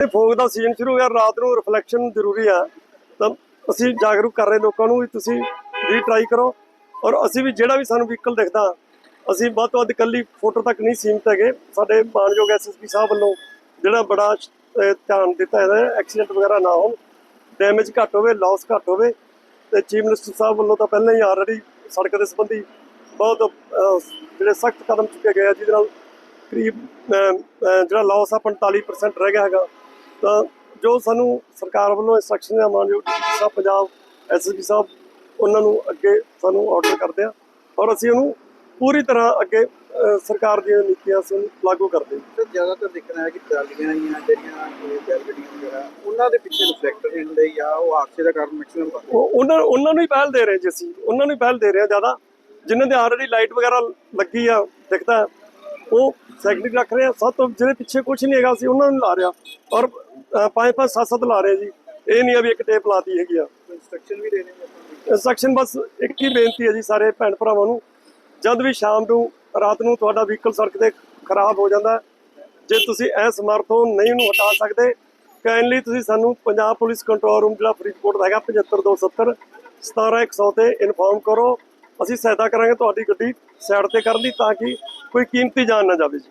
ਇਹ ਫੋਗ ਦਾ ਸੀਜ਼ਨ ਸ਼ੁਰੂ ਹੋ ਗਿਆ ਰਾਤ ਨੂੰ ਰਿਫਲੈਕਸ਼ਨ ਜ਼ਰੂਰੀ ਆ। ਤਾਂ ਅਸੀਂ ਜਾਗਰੂਕ ਕਰ ਰਹੇ ਲੋਕਾਂ ਨੂੰ ਵੀ ਤੁਸੀਂ ਵੀ ਟਰਾਈ ਕਰੋ। ਔਰ ਅਸੀਂ ਵੀ ਜਿਹੜਾ ਵੀ ਸਾਨੂੰ ਵਹੀਕਲ ਦਿਖਦਾ, ਅਸੀਂ ਵੱਧ ਤੋਂ ਵੱਧ ਇਕੱਲੀ ਫੋਟੋ ਤੱਕ ਨਹੀਂ ਸੀਮਿਤ ਹੈਗੇ। ਸਾਡੇ ਮਾਨਯੋਗ ਐਸਐਸਪੀ ਸਾਹਿਬ ਵੱਲੋਂ ਜਿਹੜਾ ਬੜਾ ਧਿਆਨ ਦਿੱਤਾ ਹੈ ਐਕਸੀਡੈਂਟ ਵਗੈਰਾ ਨਾ ਹੋਣ ਡੈਮੇਜ ਘੱਟ ਹੋਵੇ ਲਾਸ ਘੱਟ ਹੋਵੇ। ਤੇ ਚੀਫ ਮਿਨਿਸਟਰ ਸਾਹਿਬ ਵੱਲੋਂ ਤਾਂ ਪਹਿਲਾਂ ਹੀ ਆਲਰੇਡੀ ਸੜਕ ਦੇ ਸੰਬੰਧੀ ਬਹੁਤ ਜਿਹੜੇ ਸਖਤ ਕਦਮ ਚੁੱਕੇ ਗਏ ਆ, ਜਿਹਦੇ ਨਾਲ ਕਰੀਬ ਜਿਹੜਾ ਲਾਸ ਆ 45% ਰਹਿ ਗਿਆ ਹੈਗਾ। ਤਾਂ ਜੋ ਸਾਨੂੰ ਸਰਕਾਰ ਵੱਲੋਂ ਇੰਸਟਰਕਸ਼ਨ ਆ ਮਾਨਯੋਗ ਡੀਸੀ ਸਾਹਿਬ ਪੰਜਾਬ ਐਸਐਸਪੀ ਸਾਹਿਬ ਉਹਨਾਂ ਨੂੰ ਅੱਗੇ ਸਾਨੂੰ ਆਰਡਰ ਕਰਦੇ ਆ ਔਰ ਅਸੀਂ ਉਹਨੂੰ ਪੂਰੀ ਤਰ੍ਹਾਂ ਅੱਗੇ ਸਰਕਾਰ ਦੀਆਂ ਨੀਤੀਆਂ ਅਸੀਂ ਲਾਗੂ ਕਰਦੇ ਹਾਂ। ਤੇ ਜ਼ਿਆਦਾਤਰ ਦੇਖਣਾ ਹੈ ਕਿ ਟਰਾਲੀਆਂ ਜਾਂ ਜਿਹੜੀਆਂ ਬੈਲ ਗੱਡੀਆਂ ਵਗੈਰਾ ਉਹਨਾਂ ਦੇ ਪਿੱਛੇ ਰਿਫਲੈਕਟਰ ਹੁੰਦੇ ਜਾਂ ਉਹ ਹਾਦਸੇ ਦਾ ਕਾਰਨ ਮੈਕਸਿਮਮ ਬਣਦਾ ਉਹ ਉਹਨਾਂ ਉਹਨਾਂ ਨੂੰ ਹੀ ਪਹਿਲ ਦੇ ਰਹੇ ਜੀ ਅਸੀਂ ਉਹਨਾਂ ਨੂੰ ਹੀ ਪਹਿਲ ਦੇ ਰਹੇ ਹਾਂ ਜ਼ਿਆਦਾ। ਜਿਨ੍ਹਾਂ ਦੇ ਆਲਰੇਡੀ ਲਾਈਟ ਵਗੈਰਾ ਲੱਗੀ ਆ ਦਿਖਦਾ ਉਹ ਸੈਕੰਡਰੀ ਰੱਖ ਰਹੇ ਆ। ਸਭ ਤੋਂ ਜਿਹੜੇ ਪਿੱਛੇ ਕੁਝ ਨਹੀਂ ਹੈਗਾ ਸੀ ਉਹਨਾਂ ਨੂੰ ਲਾ ਰਿਹਾ ਔਰ ਅ, ਪੰਜ ਪੰਜ ਸੱਤ ਸੱਤ ਲਾ ਰਹੇ ਜੀ। ਇਹ ਨਹੀਂ ਆ ਵੀ ਇੱਕ ਟੇਪ ਲਾਤੀ ਹੈਗੀ ਆ। ਇੰਸਟਰਕਸ਼ਨ ਵੀ ਦੇ ਰਹੇ ਨੇ। ਇੰਸਟਰਕਸ਼ਨ ਬਸ ਇੱਕ ਹੀ ਬੇਨਤੀ ਹੈ ਜੀ ਸਾਰੇ ਭੈਣ ਭਰਾਵਾਂ ਨੂੰ। ਜਦ ਵੀ ਸ਼ਾਮ ਨੂੰ ਰਾਤ ਨੂੰ ਤੁਹਾਡਾ ਵਹੀਕਲ ਸੜਕ ਤੇ ਖਰਾਬ ਹੋ ਜਾਂਦਾ ਜੇ ਤੁਸੀਂ ਐ ਸਮਰਥ ਨਹੀਂ ਉਹਨੂੰ ਹਟਾ ਸਕਦੇ ਕਾਈਂਡਲੀ ਤੁਸੀਂ ਸਾਨੂੰ ਪੰਜਾਬ ਪੁਲਿਸ ਕੰਟਰੋਲ ਰੂਮ ਜਿਹੜਾ ਫਰੀਦਕੋਟ ਦਾ ਹੈਗਾ 75270 17100 ਤੇ ਇਨਫੋਰਮ ਕਰੋ। ਅਸੀਂ ਸਹਾਇਤਾ ਕਰਾਂਗੇ ਤੁਹਾਡੀ ਗੱਡੀ ਸਾਈਡ ਤੇ ਕਰਨ ਦੀ ਤਾਂ ਕਿ ਕੋਈ ਕੀਮਤੀ ਜਾਨ ਨਾ ਜਾਵੇ ਜੀ।